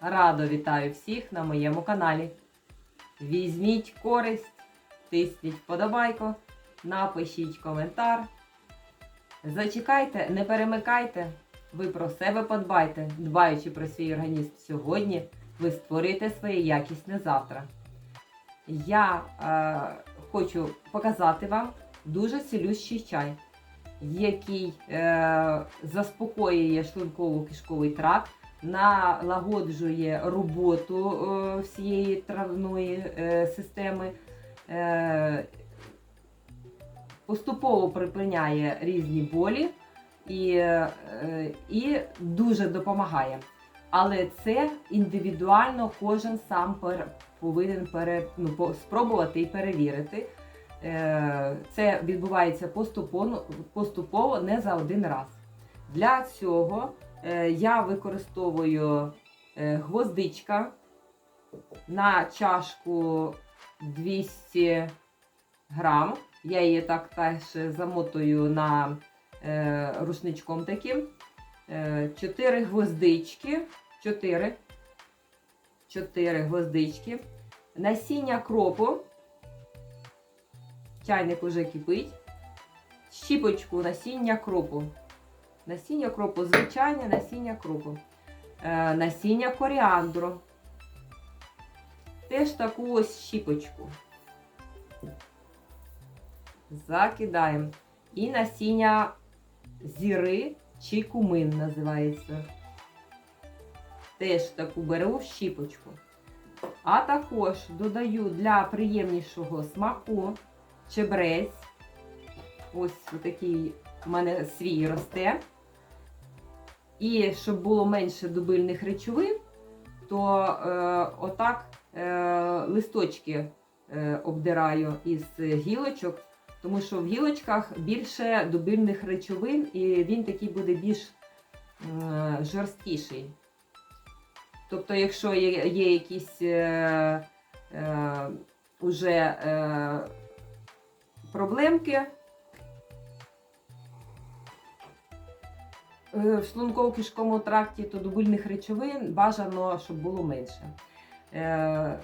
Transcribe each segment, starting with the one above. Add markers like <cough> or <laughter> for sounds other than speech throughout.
Радо вітаю всіх на моєму каналі. Візьміть користь, тисніть вподобайку, напишіть коментар. Зачекайте, не перемикайте, ви про себе подбайте, дбаючи про свій організм сьогодні, ви створите своє якісне завтра. Я е, хочу показати вам дуже цілющий чай, який е, заспокоює шлунково-кишковий тракт, налагоджує роботу е, всієї травної е, системи, е, поступово припиняє різні болі і, і дуже допомагає. Але це індивідуально кожен сам пер, повинен пере, ну, спробувати і перевірити. Це відбувається поступово, поступово не за один раз. Для цього я використовую е, гвоздичка на чашку 200 грам. Я її так теж замотую на е, рушничком таким. Е, Чотири гвоздички. Чотири. Чотири гвоздички. Насіння кропу. Чайник уже кипить. Щіпочку насіння кропу. Насіння кропу, звичайне насіння кропу. Е, насіння коріандру. Теж таку ось щіпочку. Закидаємо. І насіння зіри чи кумин називається. Теж таку беру щіпочку. А також додаю для приємнішого смаку чебрець. Ось такий у мене свій росте. І щоб було менше дубильних речовин, то е, отак е, листочки е, обдираю із гілочок, тому що в гілочках більше дубильних речовин, і він такий буде більш е, жорсткіший. Тобто, якщо є, є якісь е, е, уже е, проблемки, в шлунково-кишковому тракті, то дубильних речовин бажано, щоб було менше. Е,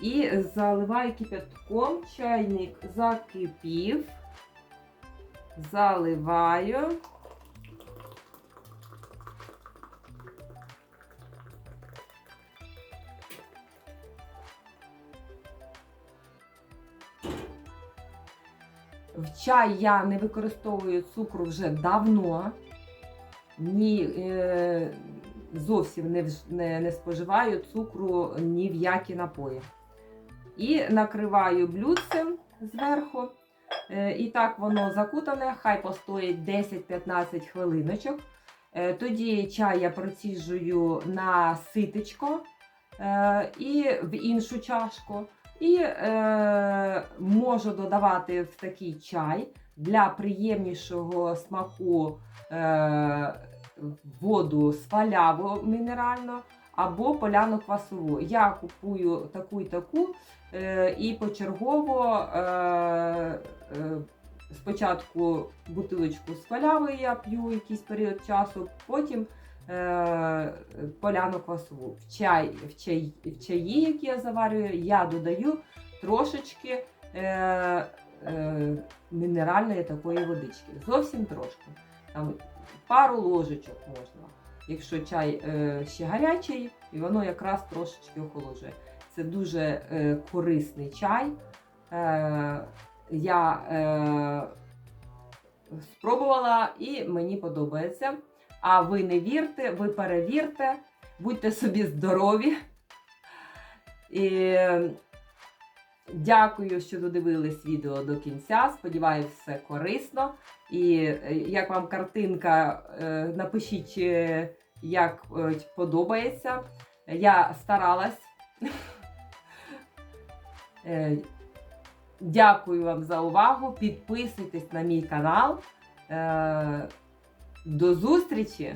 і заливаю кипятком, чайник закипів, заливаю. В чай я не використовую цукру вже давно ні, е, зовсім не, не, не споживаю цукру ні в які напої. І накриваю блюдцем зверху. Е, і так воно закутане, хай постоїть 10-15 хвилиночок. Е, тоді чай я проціжую на ситечко і в іншу чашку. І можу додавати в такий чай для приємнішого смаку е, воду з фаляву мінеральну або поляну квасову. Я купую таку і таку е, і почергово е, е, спочатку бутилочку з фалявою я п'ю якийсь період часу, потім е, поляну квасову. В, чай, в, чай, в чаї, які я заварюю, я додаю трошечки е, мінеральної такої водички. Зовсім трошки. Там пару ложечок можна. Якщо чай е, ще гарячий, і воно якраз трошечки охолоджує. Це дуже е, корисний чай. Е, я е, спробувала і мені подобається. А ви не вірте, ви перевірте, будьте собі здорові. І дякую, що додивились відео до кінця. Сподіваюсь, все корисно. І е, як вам картинка, е, напишіть, е, як подобається. Я старалась. <laughs> Дякую вам за увагу. Підписуйтесь на мій канал. До зустрічі!